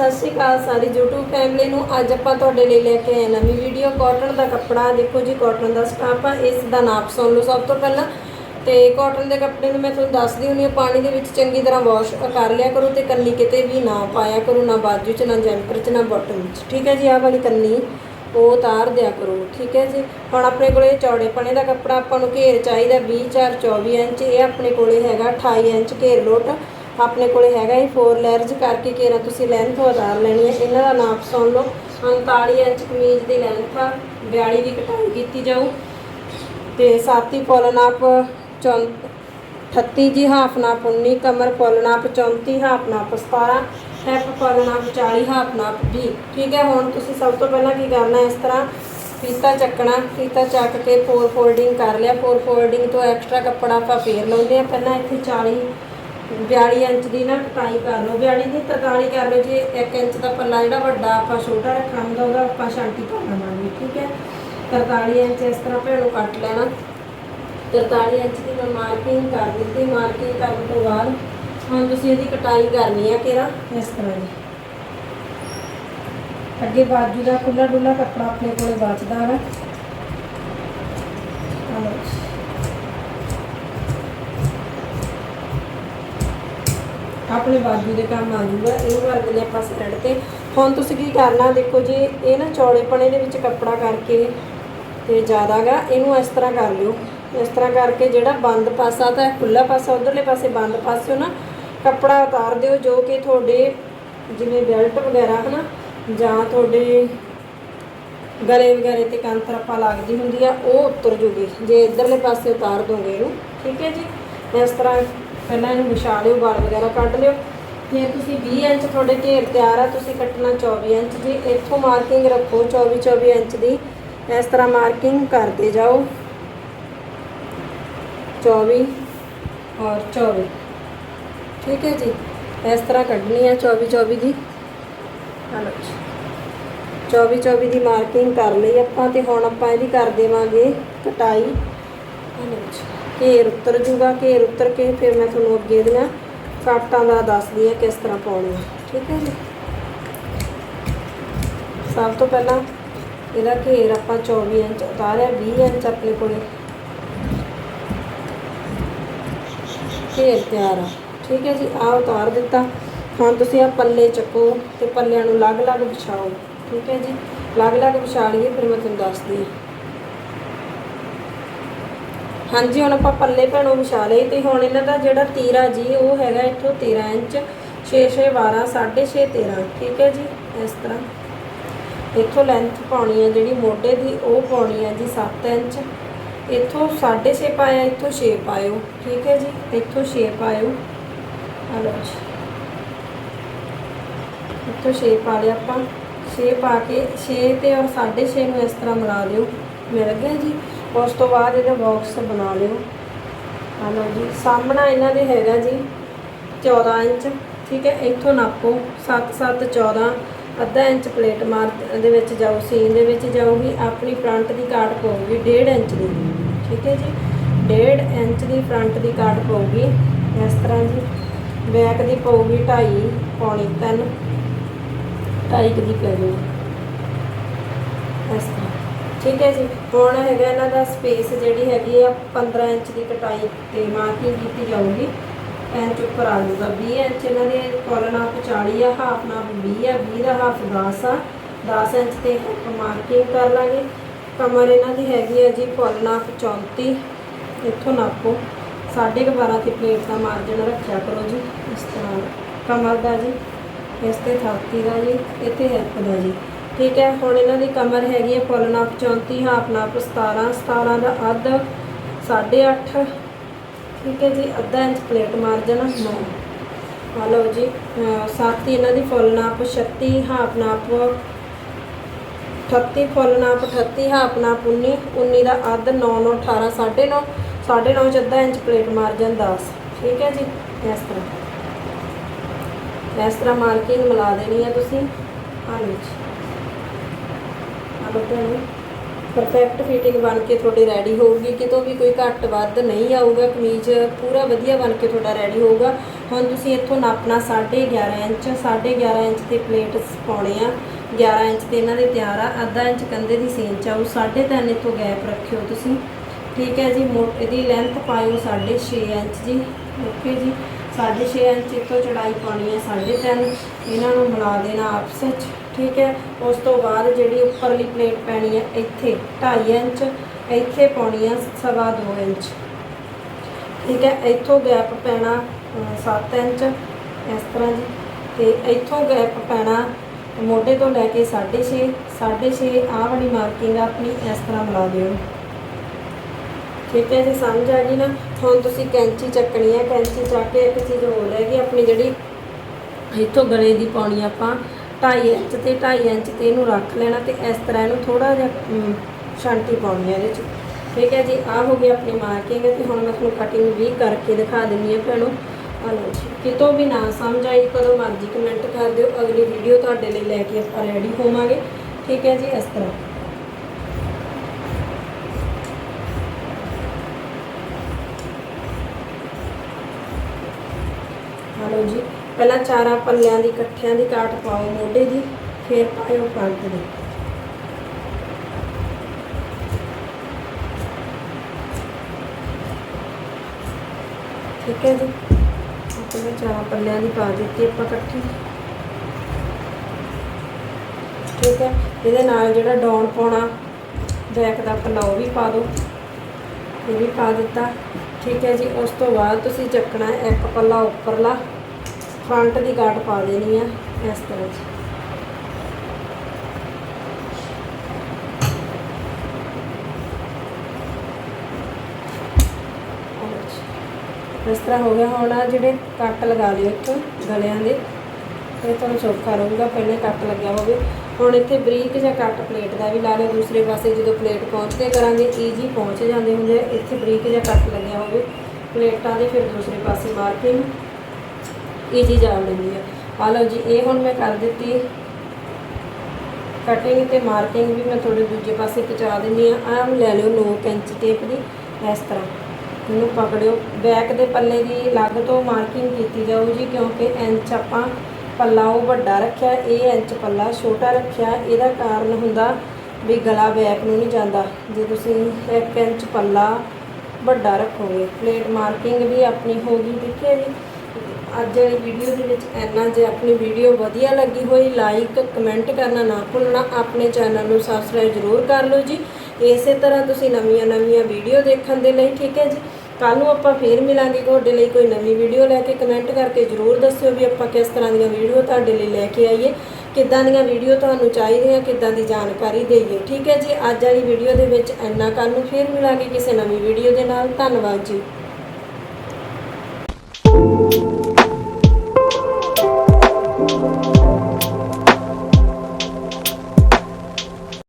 ਸਤਿ ਸ਼੍ਰੀ ਅਕਾਲ ਸਾਰੀ YouTube family ਨੂੰ। ਅੱਜ ਆਪਾਂ ਤੁਹਾਡੇ ਲਈ ਲੈ ਕੇ ਆਏ ਨਵੀਂ ਵੀਡੀਓ ਕਾਟਨ ਦਾ ਕੱਪੜਾ। ਦੇਖੋ ਜੀ ਕਾਟਨ ਦਾ ਸਟਾਫ ਆ। ਇਸ ਦਾ ਨਾਪ ਸੁਣ ਲਓ ਸਭ ਤੋਂ ਪਹਿਲਾਂ। ਤੇ ਕਾਟਨ ਦੇ ਕੱਪੜੇ ਨੂੰ ਮੈਂ ਤੁਹਾਨੂੰ ਦੱਸਦੀ ਹੁੰਦੀ ਹਾਂ, ਪਾਣੀ ਦੇ ਵਿੱਚ ਚੰਗੀ ਤਰ੍ਹਾਂ ਵਾਸ਼ ਕਰ ਲਿਆ ਕਰੋ ਤੇ ਕੰਨੀ ਕਿਤੇ ਵੀ ਨਾ ਪਾਇਆ ਕਰੋ, ਨਾ ਬਾਜੂ 'ਚ, ਨਾ ਜੈਂਪਰ 'ਚ, ਨਾ ਬਾਟਮ 'ਚ। ਠੀਕ ਹੈ ਜੀ, ਆਹ ਵਾਲੀ ਕੰਨੀ ਉਹ ਉਤਾਰ ਦਿਆ ਕਰੋ। ਠੀਕ ਹੈ ਜੀ, ਹੁਣ ਆਪਣੇ ਕੋਲੇ ਚੌੜੇ ਪਣੇ ਦਾ ਕੱਪੜਾ ਆਪਾਂ ਨੂੰ ਘੇਰ ਚਾਹੀਦਾ 20 4 24 ਇੰਚ। ਇਹ ਆਪਣੇ ਕੋਲੇ ਹੈਗਾ 28 ਇੰਚ ਘੇਰ ਲੋਟ। ਆਪਣੇ ਕੋਲੇ ਹੈਗਾ ਇਹ 4 ਲੈਅਰਸ ਕਰਕੇ ਘੇਰਾ ਤੁਸੀਂ ਲੈਂਥ ਉਤਾਰ ਲੈਣੀ ਹੈ। ਇਹਨਾਂ ਦਾ ਨਾਪ ਸੁਣ ਲਓ। 39 ਇੰਚ ਕਮੀਜ਼ ਦੀ ਲੈਂਥ ਆ। 42 ਦੀ ਕਟਾਈ ਕੀਤੀ ਜਾਊ। ਤੇ ਸਾਤੀ ਪੁੱਲ ਨਾਪ 38 ਜੀ ਹਾਫ ਨਾਪ 19 ਕਮਰ ਪੁੱਲ ਨਾਪ 34 ਹਾਫ ਨਾਪ 17 ਹੈਪ ਪੁੱਲ ਨਾਪ 40 ਹਾਫ ਨਾਪ 20 ਠੀਕ ਹੈ, ਹੁਣ ਤੁਸੀਂ ਸਭ ਤੋਂ ਪਹਿਲਾਂ ਕੀ ਕਰਨਾ ਇਸ ਤਰ੍ਹਾਂ? ਫੀਤਾ ਚੱਕਣਾ। ਫੀਤਾ ਚੱਕ ਕੇ ਫੋਰ ਫੋਲਡਿੰਗ ਕਰ ਲਿਆ। ਫੋਰ ਫੋਲਡਿੰਗ ਤੋਂ ਐਕਸਟਰਾ ਕੱਪੜਾ ਆਪਾਂ ਫੇਰ ਲਾਉਂਦੇ ਆ ਪਹਿਲਾਂ ਇੱਥੇ 40 42 ਇੰਚ ਦੀ ਨਾ ਕਟਾਈ ਕਰ ਲਓ। 42 ਦੀ 43 ਕਰ ਲਓ। ਜੇ 1 ਇੰਚ ਦਾ ਪੱਲਾ ਜਿਹੜਾ ਵੱਡਾ ਆਪਾਂ ਛੋਟਾ ਰੱਖਣਾ ਹੁੰਦਾ ਉਹਦਾ ਆਪਾਂ ਸ਼ਾਂਟੀ ਪਾ ਲਵਾਂਗੇ, ਠੀਕ ਹੈ? 43 ਇੰਚ ਇਸ ਤਰ੍ਹਾਂ ਭੈਣੋ ਕੱਟ ਲੈਣਾ। 43 ਇੰਚ ਦੀ ਮੈਂ ਮਾਰਕਿੰਗ ਕਰ ਦਿੱਤੀ। ਮਾਰਕਿੰਗ ਕਰਨ ਤੋਂ ਬਾਅਦ ਹੁਣ ਤੁਸੀਂ ਇਹਦੀ ਕਟਾਈ ਕਰਨੀ ਆ ਕਿਹੜਾ? ਇਸ ਤਰ੍ਹਾਂ ਦੀ। ਅੱਗੇ ਬਾਜੂ ਦਾ ਖੁੱਲਾ ਡੁੱਲਾ ਕੱਪੜਾ ਆਪਣੇ ਕੋਲੇ ਬਚਦਾ ਹੈ ਆਹ ਲਓ ਜੀ। ਆਪਣੇ ਬਾਜੂ ਦੇ ਕੰਮ ਆ ਜੂਗਾ ਇਹਨੂੰ ਕਰ ਦਿੰਦੇ ਆਪਾਂ ਸਾਈਡ ਤੇ। ਹੁਣ ਤੁਸੀਂ ਕੀ ਕਰਨਾ, ਦੇਖੋ ਜੀ ਇਹ ਨਾ ਚੌੜੇ ਪਣੇ ਦੇ ਵਿੱਚ ਕੱਪੜਾ ਕਰਕੇ ਤੇ ਜ਼ਿਆਦਾਗਾ ਇਹਨੂੰ ਇਸ ਤਰ੍ਹਾਂ ਕਰ ਲਿਓ। ਇਸ ਤਰ੍ਹਾਂ ਕਰਕੇ ਜਿਹੜਾ ਬੰਦ ਪਾਸਾ ਤਾਂ ਖੁੱਲਾ ਪਾਸਾ, ਉਧਰਲੇ ਪਾਸੇ ਬੰਦ ਪਾਸਿਓ ਨਾ, ਕੱਪੜਾ ਉਤਾਰ ਦਿਓ, ਜੋ ਕਿ ਤੁਹਾਡੇ ਜਿਵੇਂ ਬੈਲਟ ਵਗੈਰਾ, ਹਨਾ, ਜਾਂ ਤੁਹਾਡੇ ਗਲੇ ਵਗੈਰੇ ਤੇ ਕੰਤਰ ਆਪਾਂ ਲੱਗਦੀ ਹੁੰਦੀ ਆ, ਉਹ ਉਤਰ ਜੂਗੀ। ਜੇ ਇਧਰਲੇ ਪਾਸੇ ਉਤਾਰ ਦੋਗੇ ਇਹਨੂੰ, ਠੀਕ ਹੈ ਜੀ? ਇਸ ਤਰ੍ਹਾਂ ਪਹਿਲਾਂ ਇਹਨੂੰ ਵਿਛਾ ਲਿਓ, ਵਾਲ ਵਗੈਰਾ ਕੱਢ ਲਿਓ। ਫਿਰ ਤੁਸੀਂ 20 ਇੰਚ ਤੁਹਾਡੇ ਘੇਰ ਤਿਆਰ ਆ, ਤੁਸੀਂ ਕੱਟਣਾ 24 ਇੰਚ ਦੀ। ਇੱਥੋਂ ਮਾਰਕਿੰਗ ਰੱਖੋ 24 24 ਇੰਚ ਦੀ। ਇਸ ਤਰ੍ਹਾਂ ਮਾਰਕਿੰਗ ਕਰਦੇ ਜਾਓ। 24 ਔਰ 24 ਠੀਕ ਹੈ ਜੀ? ਇਸ ਤਰ੍ਹਾਂ ਕੱਢਣੀ ਹੈ 24 24 ਦੀ। ਹਲੋ 24 24 ਦੀ ਮਾਰਕਿੰਗ ਕਰ ਲਈ ਆਪਾਂ ਤੇ ਹੁਣ ਆਪਾਂ ਇਹਦੀ ਕਰ ਦੇਵਾਂਗੇ ਕਟਾਈ। ਘੇਰ ਉਤਰ ਜੂਗਾ, ਘੇਰ ਉਤਰ ਕੇ ਫਿਰ ਮੈਂ ਤੁਹਾਨੂੰ ਅੱਗੇ ਇਹਦੀਆਂ ਕਾਟਾਂ ਦਾ ਦੱਸਦੀ ਆ ਕਿਸ ਤਰ੍ਹਾਂ ਪਾਉਣੀਆਂ ਠੀਕ ਹੈ ਜੀ? ਸਭ ਤੋਂ ਪਹਿਲਾਂ ਇਹਦਾ ਘੇਰ ਆਪਾਂ 24 ਇੰਚ ਉਤਾਰਿਆ 20 ਇੰਚ ਆਪਣੇ ਕੋਲੇ। ਘੇਰ ਤਿਆਰ ਆ। ਠੀਕ ਹੈ ਜੀ ਆ ਉਤਾਰ ਦਿੱਤਾ। ਹੁਣ ਤੁਸੀਂ ਆ ਪੱਲੇ ਚੱਕੋ ਤੇ ਪੱਲਿਆਂ ਨੂੰ ਅਲੱਗ-ਅਲੱਗ ਵਿਛਾਓ। ਠੀਕ ਹੈ ਜੀ? ਅਲੱਗ-ਅਲੱਗ ਵਿਛਾ ਲਈਏ ਫਿਰ ਮੈਂ ਤੁਹਾਨੂੰ ਦੱਸਦੀ ਹਾਂ। ਹਾਂਜੀ, ਹੁਣ ਆਪਾਂ ਪੱਲੇ ਭੈਣੋਂ ਵਿਛਾ ਲਏ ਤੇ ਹੁਣ ਇਹਨਾਂ ਦਾ ਜਿਹੜਾ ਤੀਰਾ ਜੀ, ਉਹ ਹੈਗਾ ਇੱਥੋਂ 13 ਇੰਚ 6 6 12 6.5 13 ਠੀਕ ਹੈ ਜੀ, ਇਸ ਤਰ੍ਹਾਂ। ਇੱਥੋਂ ਲੈਂਥ ਪਾਉਣੀ ਹੈ ਜਿਹੜੀ ਮੋਢੇ ਦੀ, ਉਹ ਪਾਉਣੀ ਹੈ ਜੀ 7 ਇੰਚ। ਇੱਥੋਂ 6.5 ਪਾਇਆ, ਇੱਥੋਂ 6 ਪਾਇਓ, ਠੀਕ ਹੈ ਜੀ, ਇੱਥੋਂ 6 ਪਾਇਓ। ਆ ਲਓ ਜੀ। ਇੱਥੋਂ 6 ਪਾ ਲਿਆ ਆਪਾਂ। 6 ਪਾ ਕੇ 6 ਤੇ ਔਰ 6.5 ਨੂੰ ਇਸ ਤਰ੍ਹਾਂ ਮਿਲਾ ਲਿਓ ਮਿਲ ਗਿਆ ਜੀ। ਉਸ ਤੋਂ ਬਾਅਦ ਇਹਦਾ ਬਾਕਸ ਬਣਾ ਲਿਓ। ਆ ਲਓ ਜੀ, ਸਾਹਮਣਾ ਇਹਨਾਂ ਦੇ ਹੈਗਾ ਜੀ 14 ਇੰਚ, ਠੀਕ ਹੈ, ਇੱਥੋਂ ਨਾਪੋ 7 7 14 ਅੱਧਾ ਇੰਚ ਪਲੇਟ ਮਾਰ ਦੇ ਵਿੱਚ ਜਾਊ ਸੀਨ ਦੇ ਵਿੱਚ ਜਾਊਗੀ, ਆਪਣੀ ਫਰੰਟ ਦੀ ਕਾਟ ਪਊਗੀ 1.5 ਇੰਚ ਦੀ, ਠੀਕ ਹੈ ਜੀ 1.5 ਇੰਚ ਦੀ ਫਰੰਟ ਦੀ ਕਾਟ ਪਊਗੀ, ਇਸ ਤਰ੍ਹਾਂ ਜੀ ਬੈਕ ਦੀ ਪਊਗੀ 2.5 ਪੌਣੀ 3 2.5 ਦੀ ਪੈ ਜਾਊਗੀ, ਇਸ ਠੀਕ ਹੈ ਜੀ। ਹੁਣ ਹੈਗਾ ਇਹਨਾਂ ਦਾ ਸਪੇਸ ਜਿਹੜੀ ਹੈਗੀ ਆ 15 ਇੰਚ ਦੀ ਕਟਾਈ ਤੇ ਮਾਰਕਿੰਗ ਕੀਤੀ ਜਾਊਗੀ। ਇੰਚ ਉੱਪਰ ਆ ਜਾਊਗਾ। 20 ਇੰਚ ਇਹਨਾਂ ਦੇ ਕੁੱਲ ਨਾਪ 40 ਆ ਹਾਫ ਨਾਪ 20 ਆ 20 ਦਾ ਹਾਫ 10 ਆ। 10 ਇੰਚ ਤੇ ਆਪਾਂ ਮਾਰਕਿੰਗ ਕਰ ਲਾਂਗੇ। ਕਮਰ ਇਹਨਾਂ ਦੀ ਹੈਗੀ ਆ ਜੀ ਕੁੱਲ ਨਾਪ 34 ਇੱਥੋਂ ਨਾਪੋ। 12.5 ਤੇ ਪਲੇਟ ਦਾ ਮਾਰਜਨ ਰੱਖਿਆ ਕਰੋ ਜੀ। ਇਸ ਤਰ੍ਹਾਂ ਕਮਰ ਦਾ ਜੀ। ਇਸ ਤੇ ਥਾਤੀ ਦਾ ਜੀ। ਇੱਥੇ ਹੈਲਪ ਦਾ ਜੀ। ਠੀਕ ਹੈ, ਹੁਣ ਇਹਨਾਂ ਦੀ ਕਮਰ ਹੈਗੀ ਹੈ ਫੁੱਲ ਨਾਪ 34 ਹਾਫ ਨਾਪ 17 17 ਦਾ ਅੱਧ 8.5 ਠੀਕ ਹੈ ਜੀ, ਅੱਧਾ ਇੰਚ ਪਲੇਟ ਮਾਰਜਨ 9 ਆ ਲਓ ਜੀ, ਅਹ ਸਾਥੀ ਇਹਨਾਂ ਦੀ ਫੁੱਲ ਨਾਪ 36 ਹਾਫ ਨਾਪ 38 ਫੁੱਲ ਨਾਪ 38 ਹਾਫ ਨਾਪ 19 19 ਦਾ ਅੱਧ 9 9 18 9.5 9.5 ਚ ਅੱਧਾ ਇੰਚ ਪਲੇਟ ਮਾਰਜਨ 10 ਠੀਕ ਹੈ ਜੀ, ਇਸ ਤਰ੍ਹਾਂ। ਇਸ ਤਰ੍ਹਾਂ ਮਾਰਕਿੰਗ ਮਿਲਾ ਦੇਣੀ ਹੈ ਤੁਸੀਂ। ਆ ਲਓ ਜੀ। ਆਲੋ ਭੈਣੋ ਪਰਫੈਕਟ ਫਿਟਿੰਗ ਬਣ ਕੇ ਤੁਹਾਡੀ ਰੈਡੀ ਹੋਊਗੀ। ਕਿਤੋਂ ਵੀ ਕੋਈ ਘੱਟ ਵੱਧ ਨਹੀਂ ਆਊਗਾ, ਕਮੀਜ਼ ਪੂਰਾ ਵਧੀਆ ਬਣ ਕੇ ਤੁਹਾਡਾ ਰੈਡੀ ਹੋਊਗਾ। ਹੁਣ ਤੁਸੀਂ ਇੱਥੋਂ ਨਾਪਣਾ 11.5 ਇੰਚ 11.5 ਇੰਚ ਤੇ ਪਲੇਟ ਪਾਉਣੇ ਆ। 11 ਇੰਚ ਤੇ ਇਹਨਾਂ ਦੇ ਤਿਆਰ ਆ। ਅੱਧਾ ਇੰਚ ਕੰਧੇ ਦੀ ਸੀਨ ਚ ਆਉ 3.5 ਇੱਥੋਂ ਗੈਪ ਰੱਖਿਓ ਤੁਸੀਂ। ਠੀਕ ਹੈ ਜੀ, ਮੋ, ਇਹਦੀ ਲੈਂਥ ਪਾਇਓ 6.5 ਇੰਚ ਜੀ। ਓਕੇ ਜੀ। 6.5 ਇੰਚ ਇੱਥੋਂ ਚੜਾਈ ਪਾਉਣੀ ਹੈ 3.5 ਇਹਨਾਂ ਨੂੰ ਮਿਲਾ ਦੇਣਾ ਆਪਸ ਵਿੱਚ, ਠੀਕ ਹੈ? ਉਸ ਤੋਂ ਬਾਅਦ ਜਿਹੜੀ ਉੱਪਰਲੀ ਪਲੇਟ ਪੈਣੀ ਹੈ, ਇੱਥੇ 2.5 ਇੰਚ, ਇੱਥੇ ਪਾਉਣੀ ਹੈ ਸਵਾ 2 ਇੰਚ। ਠੀਕ ਹੈ? ਇੱਥੋਂ ਗੈਪ ਪੈਣਾ 7 ਇੰਚ, ਇਸ ਤਰ੍ਹਾਂ ਜੀ। ਤੇ ਇੱਥੋਂ ਗੈਪ ਪੈਣਾ, ਮੋਢੇ ਤੋਂ ਲੈ ਕੇ 6.5 6.5 ਆਹ ਵਾਲੀ ਮਾਰਕਿੰਗ ਆਪਣੀ ਇਸ ਤਰ੍ਹਾਂ ਮਿਲਾ ਦਿਓ। ਠੀਕ ਹੈ ਜੀ ਸਮਝ ਆ ਗਈ ਨਾ ਹੁਣ ਤੁਸੀਂ ਕੈਂਚੀ ਚੱਕਣੀ ਹੈ ਕੈਂਚੀ ਚੱਕ ਕੇ ਇੱਕ ਚੀਜ਼ ਹੋਰ ਹੈਗੀ ਆਪਣੀ ਜਿਹੜੀ ਇੱਥੋਂ ਗਲੇ ਦੀ ਪਾਉਣੀ ਆਪਾਂ 2.5 ਇੰਚ ਤੇ 2.5 ਇੰਚ ਤੇ ਇਹਨੂੰ ਰੱਖ ਲੈਣਾ ਤੇ ਇਸ ਤਰ੍ਹਾਂ ਇਹਨੂੰ ਥੋੜਾ ਜਿਹਾ ਅਮ, ਛਾਂਟੀ ਪਾਉਣੀ ਹੈ ਇਹਦੇ 'ਚ। ਠੀਕ ਹੈ ਜੀ ਆਹ ਹੋ ਗਈ ਆਪਣੀ ਮਾਰਕਿੰਗ ਤੇ ਹੁਣ ਮੈਂ ਤੁਹਾਨੂੰ ਕਟਿੰਗ ਵੀ ਕਰਕੇ ਦਿਖਾ ਦਿੰਨੀ ਹਾਂ ਭੈਣੋ। ਆਹ ਜੀ ਕਿਤੋਂ ਵੀ ਨਾ ਸਮਝ ਆਈ ਕਦੋਂ ਮਰਜ਼ੀ ਕਮੈਂਟ ਕਰ ਦਿਓ ਅਗਲੀ ਵੀਡੀਓ ਤੁਹਾਡੇ ਲਈ ਲੈ ਕੇ ਆਪਾਂ ਰੈਡੀ ਹੋਵਾਂਗੇ। ਠੀਕ ਹੈ ਜੀ ਇਸ ਤਰ੍ਹਾਂ। ਹਲੋ ਜੀ। ਪਹਿਲਾਂ ਚਾਰਾਂ ਪੱਲਿਆਂ ਦੀ, ਇਕੱਠਿਆਂ ਦੀ ਕਾਟ ਪਾਓ, ਮੋਢੇ ਦੀ, ਫਿਰ ਪਾਇਓ ਫਰੰਟ ਦੀ। ਠੀਕ ਹੈ ਜੀ। ਆਪਣੇ ਚਾਰਾਂ ਪੱਲਿਆਂ ਦੀ ਪਾ ਦਿੱਤੀ, ਆਪਾਂ ਇਕੱਠੀ। ਠੀਕ ਹੈ। ਇਹਦੇ ਨਾਲ ਜਿਹੜਾ ਡਾਊਨ ਪਾਉਣਾ ਬੈਕ ਦਾ ਪੱਲਾ ਉਹ ਵੀ ਪਾ ਦਿਓ। ਇਹ ਵੀ ਪਾ ਦਿੱਤਾ। ਠੀਕ ਹੈ ਜੀ। ਉਸ ਤੋਂ ਬਾਅਦ ਤੁਸੀਂ ਚੱਕਣਾ ਇੱਕ ਪੱਲਾ ਉੱਪਰਲਾ। ਫਰੰਟ ਦੀ ਗਾਟ ਪਾ ਦੇਣੀ ਆ ਇਸ ਤਰ੍ਹਾਂ ਜੀ ਇਸ ਤਰ੍ਹਾਂ ਹੋ ਗਿਆ ਹੁਣ ਆ ਜਿਹੜੇ ਕੱਟ ਲਗਾ ਲਿਓ ਇੱਥੋਂ ਗਲਿਆਂ ਦੇ। ਇਹ ਤੁਹਾਨੂੰ ਸੌਖਾ ਰਹੂਗਾ, ਪਹਿਲੇ ਕੱਟ ਲੱਗਿਆ ਹੋਵੇ। ਹੁਣ ਇੱਥੇ ਬਰੀਕ ਜਾਂ ਕੱਟ ਪਲੇਟ ਦਾ ਵੀ ਲਾ ਲਿਓ। ਦੂਸਰੇ ਪਾਸੇ ਜਦੋਂ ਪਲੇਟ ਪਹੁੰਚਦੇ ਕਰਾਂਗੇ ਈਜੀ ਪਹੁੰਚ ਜਾਂਦੇ ਹੁੰਦੇ ਆ। ਇੱਥੇ ਬਰੀਕ ਜਾਂ ਕੱਟ ਲੱਗਿਆ ਹੋਵੇ। ਪਲੇਟਾਂ ਦੇ ਫਿਰ ਦੂਸਰੇ ਪਾਸੇ ਮਾਰਕਿੰਗ ਈਜੀ ਜਾ ਲੈਂਦੀ ਹੈ ਆ। ਲਓ ਜੀ, ਇਹ ਹੁਣ ਮੈਂ ਕਰ ਦਿੱਤੀ। ਕਟਿੰਗ ਤੇ ਮਾਰਕਿੰਗ ਵੀ ਮੈਂ ਥੋੜੇ ਦੂਜੇ ਪਾਸੇ ਪਹੁੰਚਾ ਦਿੰਦੀ ਆ ਆਮ ਲੈ ਲਿਓ 9 ਇੰਚ ਟੇਪ ਦੀ, ਇਸ ਤਰ੍ਹਾਂ। ਇਹਨੂੰ ਪਕੜਿਓ। ਬੈਕ ਦੇ ਪੱਲੇ ਦੀ ਲੱਗ ਤੋਂ ਮਾਰਕਿੰਗ ਕੀਤੀ ਜਾਊ ਜੀ, ਕਿਉਂਕਿ ਇੰਚ ਆਪਾਂ ਪੱਲਾ ਉਹ ਵੱਡਾ ਰੱਖਿਆ, ਇਹ ਇੰਚ ਪੱਲਾ ਛੋਟਾ ਰੱਖਿਆ। ਇਹਦਾ ਕਾਰਨ ਹੁੰਦਾ ਵੀ ਗਲਾ ਬੈਕ ਨੂੰ ਨਹੀਂ ਜਾਂਦਾ। ਜੇ ਤੁਸੀਂ 1 ਇੰਚ ਪੱਲਾ ਵੱਡਾ ਰੱਖੋਗੇ ਪਲੇਟ ਮਾਰਕਿੰਗ ਵੀ ਆਪਣੀ ਹੋ ਗਈ ਦੇਖਿਆ ਜੀ। ਅੱਜ ਵਾਲੀ ਵੀਡੀਓ ਦੇ ਵਿੱਚ ਇੰਨਾ ਜੇ ਆਪਣੀ ਵੀਡੀਓ ਵਧੀਆ ਲੱਗੀ ਹੋਈ ਲਾਈਕ ਕਮੈਂਟ ਕਰਨਾ ਨਾ ਭੁੱਲਣਾ, ਆਪਣੇ ਚੈਨਲ ਨੂੰ ਸਬਸਕ੍ਰਾਈਬ ਜ਼ਰੂਰ ਕਰ ਲਓ ਜੀ। ਇਸੇ ਤਰ੍ਹਾਂ ਤੁਸੀਂ ਨਵੀਆਂ ਨਵੀਆਂ ਵੀਡੀਓ ਦੇਖਣ ਦੇ ਲਈ, ਠੀਕ ਹੈ ਜੀ? ਕੱਲ ਨੂੰ ਆਪਾਂ ਫੇਰ ਮਿਲਾਂਗੇ ਤੁਹਾਡੇ ਲਈ ਕੋਈ ਨਵੀਂ ਵੀਡੀਓ ਲੈ ਕੇ। ਕਮੈਂਟ ਕਰਕੇ ਜ਼ਰੂਰ ਦੱਸਿਓ ਵੀ ਆਪਾਂ ਕਿਸ ਤਰ੍ਹਾਂ ਦੀਆਂ ਵੀਡੀਓ ਤੁਹਾਡੇ ਲਈ ਲੈ ਕੇ ਆਈਏ। ਕਿੱਦਾਂ ਦੀਆਂ ਵੀਡੀਓ ਤੁਹਾਨੂੰ ਚਾਹੀਦੀਆਂ, ਕਿੱਦਾਂ ਦੀ ਜਾਣਕਾਰੀ ਦੇਈਏ, ਠੀਕ ਹੈ ਜੀ? ਅੱਜ ਵਾਲੀ ਵੀਡੀਓ ਦੇ ਵਿੱਚ ਇੰਨਾ। ਕੱਲ ਨੂੰ ਫੇਰ ਮਿਲਾਂਗੇ ਕਿਸੇ ਨਵੀਂ ਵੀਡੀਓ ਦੇ ਨਾਲ। ਧੰਨਵਾਦ ਜੀ।